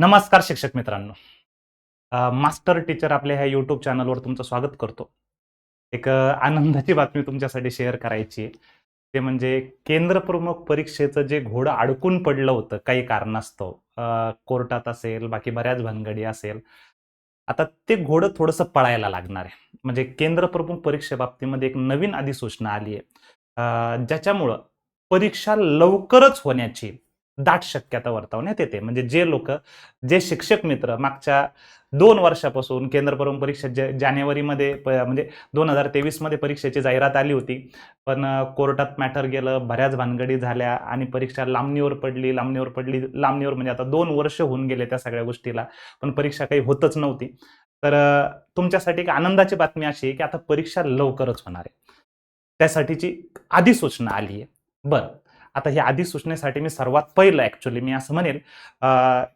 नमस्कार शिक्षक मित्रांनो. मास्टर टीचर आपल्या ह्या यूट्यूब चॅनलवर तुमचं स्वागत करतो. एक आनंदाची बातमी तुमच्यासाठी शेअर करायची आहे. ते म्हणजे केंद्र प्रमुख परीक्षेचं जे घोडं अडकून पडलं होतं काही कारणास्तव. कोर्टात असेल बाकी बऱ्याच भानगडी असेल. आता ते घोडं थोडंसं पळायला लागणार आहे. म्हणजे केंद्र प्रमुख परीक्षेबाबतीमध्ये एक नवीन अधिसूचना आली आहे. ज्याच्यामुळं परीक्षा लवकरच होण्याची दाट शक्यता वर्तवण्यात येते. म्हणजे जे लोक जे शिक्षक मित्र मागच्या दोन वर्षापासून केंद्र प्रमुख परीक्षा ज जानेवारीमध्ये प- म्हणजे दोन हजार तेवीसमध्ये परीक्षेची जाहिरात आली होती. पण कोर्टात मॅटर गेलं बऱ्याच भानगडी झाल्या आणि परीक्षा लांबणीवर पडली लांबणीवर पडली लांबणीवर म्हणजे आता दोन वर्ष होऊन गेले त्या सगळ्या गोष्टीला. पण परीक्षा काही होतच नव्हती. तर तुमच्यासाठी एक आनंदाची बातमी अशी आहे की आता परीक्षा लवकरच होणार आहे. त्यासाठीची अधिसूचना आली आहे. बरं. आता ही अधिसूचनेसाठी मी सर्वात पहिलं ॲक्च्युली मी असं म्हणेल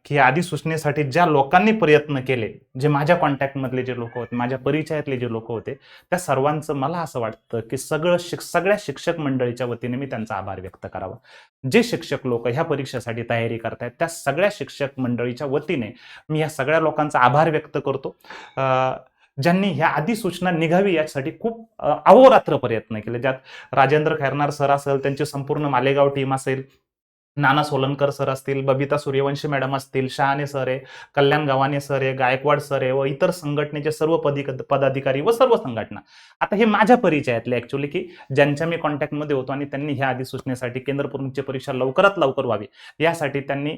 की या अधिसूचनेसाठी ज्या लोकांनी प्रयत्न केले जे माझ्या कॉन्टॅक्टमधले जे लोक होते माझ्या परिचयातले जे लोक होते त्या सर्वांचं मला असं वाटतं की सगळं शिक सगळ्या शिक्षक मंडळीच्या वतीने मी त्यांचा आभार व्यक्त करावा. जे शिक्षक लोक ह्या परीक्षेसाठी तयारी करतायत त्या सगळ्या शिक्षक मंडळीच्या वतीने मी या सगळ्या लोकांचा आभार व्यक्त करतो. ज्यांनी ह्या आधी सूचना निघावी यासाठी खूप अहोरात्र प्रयत्न केले. ज्यात राजेंद्र खैरनार सर असेल त्यांची संपूर्ण मालेगाव टीम असेल नाना सोलनकर सर असतील बबिता सूर्यवंशी मॅडम असतील शहाणे सर आहे कल्याण गव्हाणे सर आहे गायकवाड सर आहे व इतर संघटनेचे सर्व पदिक पदाधिकारी व सर्व संघटना. आता हे माझ्या परिचयातले ॲक्च्युली की ज्यांच्या मी कॉन्टॅक्टमध्ये होतो आणि त्यांनी ह्या अधिसूचनेसाठी केंद्र प्रमुखची परीक्षा लवकरात लवकर व्हावी. यासाठी त्यांनी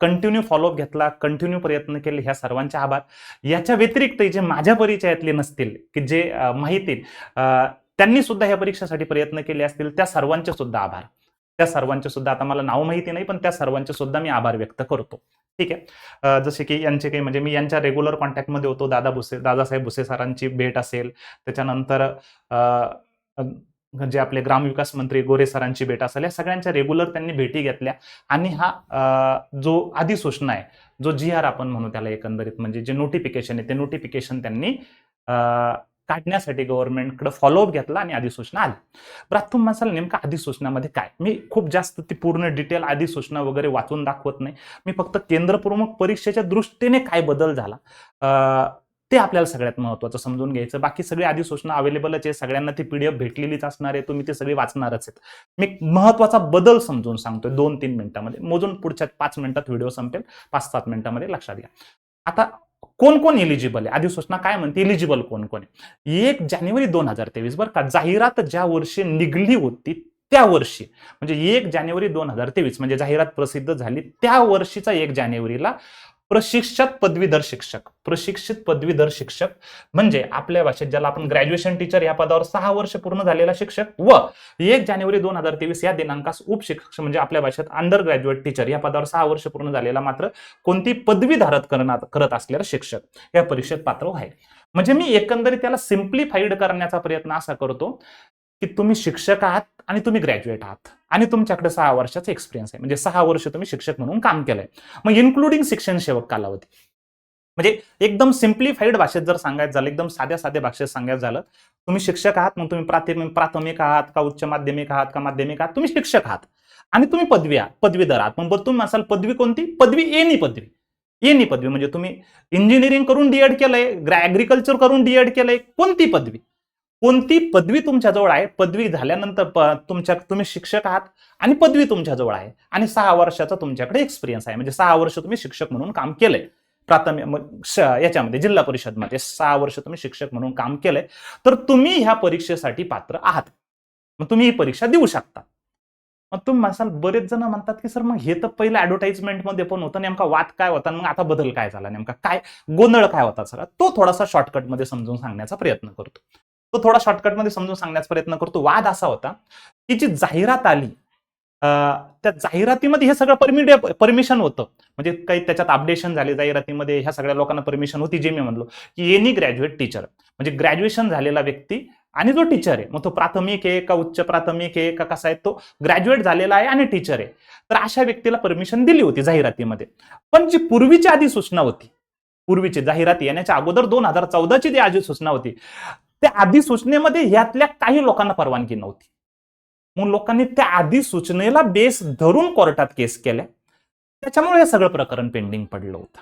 कंटिन्यू फॉलोअप घेतला कंटिन्यू प्रयत्न केले ह्या सर्वांचे आभार. याच्या व्यतिरिक्त जे माझ्या परिचयातले नसतील की जे माहिती त्यांनी सुद्धा ह्या परीक्षेसाठी प्रयत्न केले असतील त्या सर्वांचे सुद्धा आभार. त्या सर्वांचे सुद्धा आता मला नाव माहिती नाही पण त्या सर्वांचे सुद्धा मी आभार व्यक्त करतो. ठीक आहे? जसे की यांचे काही म्हणजे मी यांच्या रेग्युलर कॉन्टॅक्टमध्ये होतो. दादा भुसे दादासाहेब भुसे सरांची भेट असेल त्याच्यानंतर जे आपले ग्रामविकास मंत्री गोरे सरांची भेट असेल या सगळ्यांच्या रेग्युलर त्यांनी भेटी घेतल्या. आणि हा जो अधिसूचना आहे जो जी आर आपण म्हणू त्याला एकंदरीत म्हणजे जे नोटिफिकेशन आहे ते नोटिफिकेशन त्यांनी काढण्यासाठी गव्हर्नमेंटकडे फॉलोअप घेतला आणि अधिसूचना आली. प्रथम आता नेमका अधिसूचनामध्ये काय? मी खूप जास्त ती पूर्ण डिटेल अधिसूचना वगैरे वाचून दाखवत नाही. मी फक्त केंद्रप्रमुख परीक्षेच्या दृष्टीने काय बदल झाला? ते आपल्याला सगळ्यात महत्त्वाचं समजून घ्यायचं. बाकी सगळी अधिसूचना अवेलेबलच आहे. सगळ्यांना ती पीडीएफ भेटलेलीच असणार आहे. तुम्ही ते सगळी वाचणारच आहेत. मी महत्त्वाचा महत्त्वाचा बदल समजून सांगतोय दोन तीन मिनिटांमध्ये. मोजून पुढच्या पाच मिनिटात व्हिडिओ संपेल. पाच सात मिनिटांमध्ये लक्षात घ्या. आता कोण कोण एलिजिबल आहे? अधिसूचना काय म्हणते? एलिजिबल कोण कोण आहे? एक जानेवारी दोन हजार तेवीस बरं का जाहिरात ज्या वर्षी निघली होती त्या वर्षी. म्हणजे एक जानेवारी दोन हजार तेवीस म्हणजे जाहिरात प्रसिद्ध झाली त्या वर्षीचा एक जानेवारीला प्रशिक्षक पदवीधर शिक्षक. प्रशिक्षित पदवीधर शिक्षक म्हणजे आपल्या भाषेत ज्याला आपण ग्रॅज्युएशन टीचर या पदावर सहा वर्ष पूर्ण झालेला शिक्षक व एक जानेवारी दोन हजार तेवीस या दिनांकास उपशिक्षक म्हणजे आपल्या भाषेत अंडर ग्रॅज्युएट टीचर या पदावर सहा वर्ष पूर्ण झालेला मात्र कोणती पदवी धारत करत असलेला शिक्षक या परीक्षेत पात्र आहे. म्हणजे मी एकंदरीत त्याला सिम्प्लिफाईड करण्याचा प्रयत्न असा करतो की तुम्ही शिक्षक आहात आणि तुम्ही ग्रॅज्युएट आहात. आणि तुमच्याकडे सहा वर्षाचा एक्सपिरियन्स आहे. म्हणजे सहा वर्ष तुम्ही शिक्षक म्हणून काम केलंय. मग इन्क्लुडिंग शिक्षण सेवक कालावधी. म्हणजे एकदम सिम्प्लिफाईड भाषेत जर सांगायचं झालं एकदम साध्या साध्या भाषेत सांगायचं झालं तुम्ही शिक्षक आहात मग तुम्ही प्राथमिक प्राथमिक आहात का उच्च माध्यमिक आहात का माध्यमिक आहात तुम्ही शिक्षक आहात. आणि तुम्ही पदवी आहात पदवीधर आहात. मग तुम्ही असाल पदवी कोणती? पदवी एनी पदवी. एनी पदवी. म्हणजे तुम्ही इंजिनिअरिंग करून डीएड केलंय ऍग्रिकल्चर करून डीएड केलंय कोणती पदवी? कोणती पदवी तुमच्याजवळ आहे? पदवी झाल्यानंतर प- तुमच्या तुम्ही शिक्षक आहात आणि पदवी तुमच्याजवळ आहे आणि सहा वर्षाचा तुमच्याकडे एक्सपिरियन्स आहे. म्हणजे सहा वर्ष तुम्ही शिक्षक म्हणून काम केलंय. प्राथमिक याच्यामध्ये जिल्हा परिषदमध्ये सहा वर्ष तुम्ही शिक्षक म्हणून काम केलंय. तर तुम्ही ह्या परीक्षेसाठी पात्र आहात. मग तुम्ही ही परीक्षा देऊ शकता. मग तुम्ही म्हणाल बरेच जण म्हणतात की सर मग हे तर पहिलं ऍडव्हर्टाइजमेंटमध्ये पण होतं. नेमका वाद काय होता आणि मग आता बदल काय झाला? नेमका काय गोंधळ काय होता सगळा तो थोडासा शॉर्टकटमध्ये समजून सांगण्याचा प्रयत्न करतो. तो थोडा शॉर्टकटमध्ये समजून सांगण्याचा प्रयत्न करतो. वाद असा होता की जी जाहिरात आली त्या जाहिरातीमध्ये हे सगळं परमिडे परमिशन होतं. म्हणजे काही त्याच्यात अपडेशन झाले जाहिरातीमध्ये ह्या सगळ्या लोकांना परमिशन होती जे मी म्हणलो की एनी ग्रॅज्युएट टीचर म्हणजे ग्रॅज्युएशन झालेला व्यक्ती आणि जो टीचर आहे. मग तो प्राथमिक आहे का उच्च प्राथमिक आहे का कसा आहे तो ग्रॅज्युएट झालेला आहे आणि टीचर आहे. तर अशा व्यक्तीला परमिशन दिली होती जाहिरातीमध्ये. पण जी पूर्वीची आधी सूचना होती पूर्वीची जाहिरात येण्याच्या अगोदर दोन हजार चौदाची जी आधी सूचना होती त्या आधी सूचनेमध्ये यातल्या काही लोकांना परवानगी नव्हती. मग लोकांनी त्या आधी सूचनेला बेस धरून कोर्टात केस केल्या. त्याच्यामुळे हे सगळं प्रकरण पेंडिंग पडलं होतं.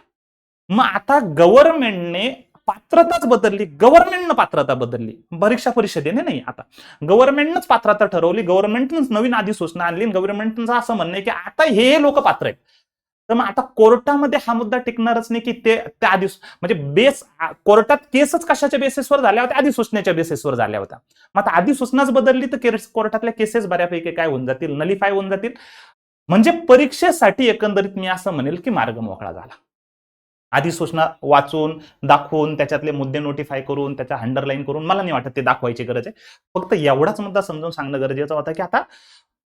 मग आता गव्हर्नमेंटने पात्रताच बदलली. गव्हर्नमेंटनं पात्रता बदलली. परीक्षा परिषदेने नाही आता. गव्हर्नमेंटनंच पात्रता ठरवली. गव्हर्नमेंटनंच नवीन अधिसूचना आणली. गव्हर्नमेंटचं असं म्हणणं आहे की आता हे लोक पात्र आहेत. तर मग आता कोर्टामध्ये हा मुद्दा टिकणारच नाही की ते त्या आधी म्हणजे बेस कोर्टात केसच कशाच्या बेसिसवर झाल्या होत्या? अधिसूचनेच्या बेसिसवर झाल्या होत्या. मग आता अधिसूचनाच बदलली तर केस- कोर्टातल्या केसेस बऱ्यापैकी काय होऊन जातील? नलिफाय होऊन जातील? म्हणजे परीक्षेसाठी एकंदरीत मी असं म्हणेल की मार्ग मोकळा झाला. अधिसूचना वाचून दाखवून त्याच्यातले मुद्दे नोटिफाय करून त्याच्या अंडरलाईन करून मला नाही वाटत ते दाखवायची गरज आहे. फक्त एवढाच मुद्दा समजून सांगणं गरजेचं होतं की आता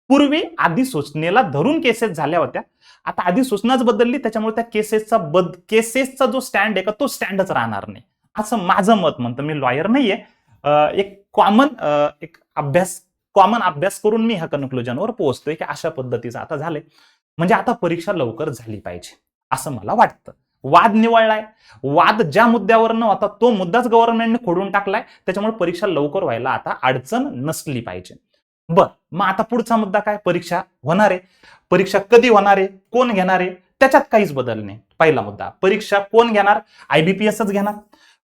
पूर्वी अधिसूचनेला धरून केसेस झाल्या होत्या. आता अधिसूचनाच बदलली त्याच्यामुळे त्या केसेसचा बद केसेसचा जो स्टँड आहे का तो स्टँडच राहणार नाही. असं माझं मत म्हणतं. मी लॉयर नाहीये. एक कॉमन एक अभ्यास कॉमन अभ्यास करून मी ह्या कन्क्लुजनवर पोहोचतोय की अशा पद्धतीचं आता झालंय. म्हणजे आता परीक्षा लवकर झाली पाहिजे असं मला वाटतं. वाद निवळलाय. वाद ज्या मुद्द्यावर न होता तो मुद्दाच गव्हर्नमेंटने खोडून टाकलाय. त्याच्यामुळे परीक्षा लवकर व्हायला आता अडचण नसली पाहिजे. बर मग आता पुढचा मुद्दा काय? परीक्षा होणार. आहे परीक्षा कधी होणार? आहे कोण घेणार? आहे त्याच्यात काहीच बदल नाही. पहिला मुद्दा परीक्षा कोण घेणार? आयबीपीएसच घेणार.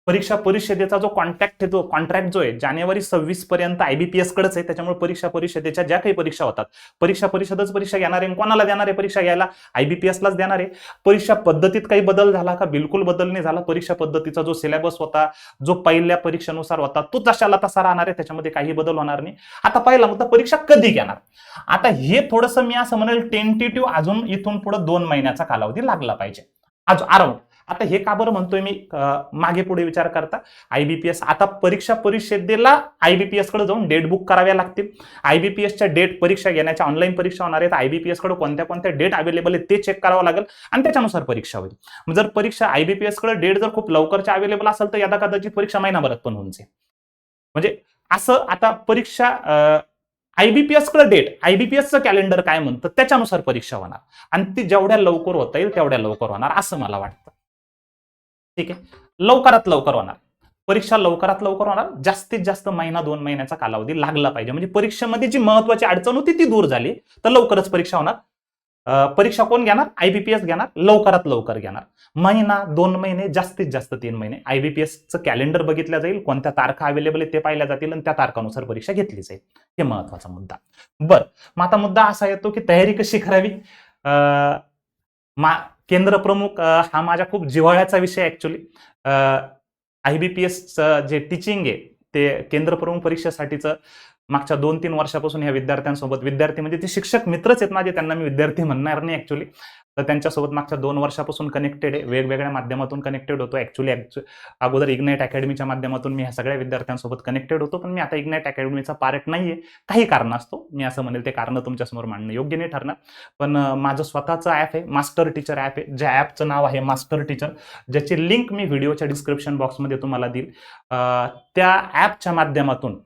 परीक्षा परिषदेचा जो कॉन्ट्रॅक्ट जो कॉन्ट्रॅक्ट जो आहे जानेवारी सव्वीस पर्यंत आयबीपीएस कडेच आहे त्याच्यामुळे परीक्षा परिषदेच्या ज्या काही परीक्षा होतात परीक्षा परिषदच परीक्षा घेणार आहे कोणाला देणार आहे परीक्षा घ्यायला? आयबीपीएसलाच देणार आहे. परीक्षा पद्धतीत काही बदल झाला का? बिलकुल बदल नाही झाला. परीक्षा पद्धतीचा जो सिलेबस होता जो पहिल्या परीक्षेनुसार होता तो जशाला तसा राहणार आहे त्याच्यामध्ये काही बदल होणार नाही. आता पहिला मुद्दा परीक्षा कधी घेणार? आता हे थोडंसं मी असं म्हणेल टेंटेटिव्ह अजून इथून पुढे दोन महिन्याचा कालावधी लागला पाहिजे. अजून अराउंड आता हे का बरं म्हणतोय मी? मागे पुढे विचार करता. आयबीपीएस आता परीक्षा परिषदेला आयबीपीएसकडे जाऊन डेट बुक कराव्या लागतील. आयबीपीएसच्या डेट परीक्षा घेण्याच्या ऑनलाईन परीक्षा होणार आहेत. आयबीपीएसकडे कोणत्या कोणत्या डेट अवेलेबल आहेत ते चेक करावं लागेल आणि त्याच्यानुसार परीक्षा होईल. जर परीक्षा आयबीपीएसकडे डेट जर खूप लवकरच्या अवेलेबल असेल तर यदा कदाचित परीक्षा महिनाभरात पण होऊन जाईल. म्हणजे असं आता परीक्षा आयबीपीएसकडे डेट आयबीपीएसचं कॅलेंडर काय म्हणतं त्याच्यानुसार परीक्षा होणार. आणि ती जेवढ्या लवकर होता येईल तेवढ्या लवकर होणार असं मला वाटतं. ठीक आहे? लवकरात लवकर होणार. परीक्षा लवकरात लवकर होणार. जास्तीत जास्त महिना दोन महिन्याचा कालावधी लागला पाहिजे. म्हणजे परीक्षेमध्ये जी महत्वाची अडचण होती ती दूर झाली. तर लवकरच परीक्षा होणार. परीक्षा कोण घेणार? आयबीपीएस घेणार. लवकरात लवकर घेणार. महिना दोन महिने जास्तीत जास्त तीन महिने. आयबीपीएसचं कॅलेंडर बघितलं जाईल. कोणत्या तारखा अवेलेबल आहेत ते पाहिल्या जातील आणि त्या तारखानुसार परीक्षा घेतली जाईल. हे महत्त्वाचा मुद्दा. बर. मग आता मुद्दा असा येतो की तयारी कशी करावी? अं, मा केंद्र प्रमुख हा माझ्या खूप जिव्हाळ्याचा विषय ॲक्च्युली आय बी पी एसचं जे टीचिंग आहे ते केंद्र प्रमुख परीक्षेसाठीचं मागच्या दोन तीन वर्षापासून ह्या विद्यार्थ्यांसोबत विद्यार्थी म्हणजे ते शिक्षक मित्रच आहेत माझे त्यांना मी विद्यार्थी म्हणणार नाही ऍक्च्युली तर त्यांच्यासोबत मागच्या दोन वर्षापासून कनेक्टेड आहे. वेगवेगळ्या माध्यमातून कनेक्टेड होतो. ऍक्च्युली अगोदर इग्नाईट अकॅडमीच्या माध्यमातून मी ह्या सगळ्या विद्यार्थ्यांसोबत कनेक्टेड होतो. पण मी आता इग्नाईट अकॅडमीचा पार्ट आहे काही कारण असतो. मी असं म्हणेल ते कारण तुमच्यासमोर मांडणं योग्य नाही ठरणार. पण माझं स्वतःचं ॲप आहे. मास्टर टीचर ॲप आहे. ज्या ॲपचं नाव आहे मास्टर टीचर ज्याची लिंक मी व्हिडिओच्या डिस्क्रिप्शन बॉक्समध्ये तुम्हाला देईल. त्या ॲपच्या माध्यमातून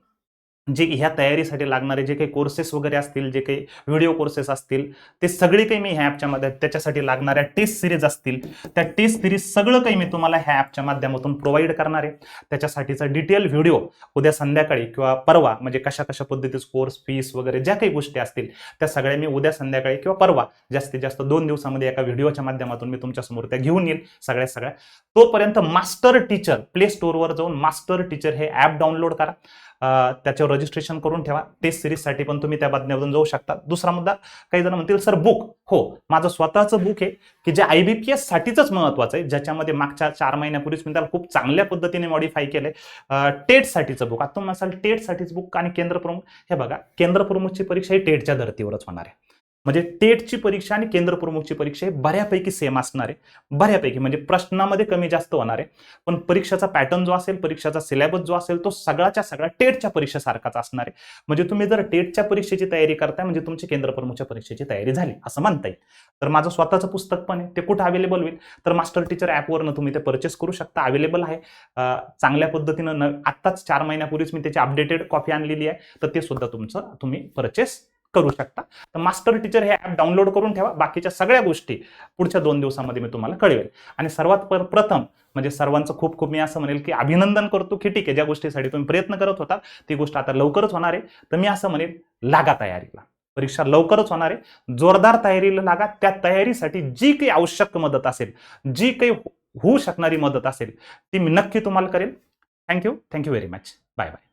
जे ह्या तयारीसाठी लागणारे जे काही कोर्सेस वगैरे असतील जे काही व्हिडिओ कोर्सेस असतील ते सगळे काही मी ह्या ॲपच्या मध्ये त्याच्यासाठी लागणाऱ्या टेस्ट सिरीज असतील. त्या टेस्ट सिरीज सगळं काही मी तुम्हाला ह्या ॲपच्या माध्यमातून प्रोव्हाइड करणार आहे. त्याच्यासाठीचा डिटेल व्हिडिओ उद्या संध्याकाळी किंवा परवा म्हणजे कशा कशा पद्धतीचे कोर्स फीस वगैरे ज्या काही गोष्टी असतील त्या सगळ्या मी उद्या संध्याकाळी किंवा परवा जास्तीत जास्त दोन दिवसामध्ये एका व्हिडिओच्या माध्यमातून मी तुमच्यासमोर त्या घेऊन येईल सगळ्या सगळ्या. तोपर्यंत मास्टर टीचर प्ले स्टोअरवर जाऊन मास्टर टीचर हे ॲप डाउनलोड करा. त्याच्यावर रजिस्ट्रेशन करून ठेवा. टेस्ट सिरीजसाठी पण तुम्ही त्या बातम्यावरून जाऊ शकता. दुसरा मुद्दा काही जण म्हणतील सर बुक हो माझं स्वतःचं बुक आहे की जे आय बी पी एस साठीच महत्वाचं आहे ज्याच्यामध्ये मागच्या चार महिन्यापूर्वीच मी त्याला खूप चांगल्या पद्धतीने मॉडिफाय केलंय. टेटसाठीचं बुक आता तुम्ही असाल टेटसाठीच बुक आणि केंद्र प्रमुख. हे बघा केंद्र प्रमुखची परीक्षा ही टेटच्या धर्तीवरच होणार आहे. म्हणजे टेटची परीक्षा आणि केंद्र प्रमुखची परीक्षा हे बऱ्यापैकी सेम असणार आहे. बऱ्यापैकी म्हणजे प्रश्नामध्ये कमी जास्त होणार आहे. पण परीक्षेचा पॅटर्न जो असेल परीक्षेचा सिलेबस जो असेल तो सगळ्याच्या सगळ्या टेटच्या परीक्षेसारखाच असणार आहे. म्हणजे तुम्ही जर टेटच्या परीक्षेची तयारी करताय म्हणजे तुमची केंद्र प्रमुखच्या परीक्षेची तयारी झाली असं म्हणता येईल. तर माझं स्वतःचं पुस्तक पण आहे ते कुठं अवेलेबल होईल? तर मास्टर टीचर ॲपवरनं तुम्ही ते परचेस करू शकता. अवेलेबल आहे. चांगल्या पद्धतीनं न आत्ताच चार महिन्यापूर्वीच मी त्याची अपडेटेड कॉपी आणलेली आहे. तर ते सुद्धा तुमचं तुम्ही परचेस करू शकता. तर मास्टर टीचर हे ॲप डाउनलोड करून ठेवा. बाकीच्या सगळ्या गोष्टी पुढच्या दोन दिवसामध्ये मी तुम्हाला कळवेल. आणि सर्वात पर- प्रथम म्हणजे सर्वांचं खूप खूप मी असं म्हणेल की अभिनंदन करतो की ठीक आहे ज्या गोष्टीसाठी तुम्ही प्रयत्न करत होता ती गोष्ट आता लवकरच होणार आहे. तर मी असं म्हणेल लागा तयारीला. परीक्षा लवकरच होणार आहे. जोरदार तयारीला लागा. त्या तयारीसाठी जी काही आवश्यक मदत असेल जी काही होऊ शकणारी मदत असेल ती मी नक्की तुम्हाला करेन thank you thank you very much bye bye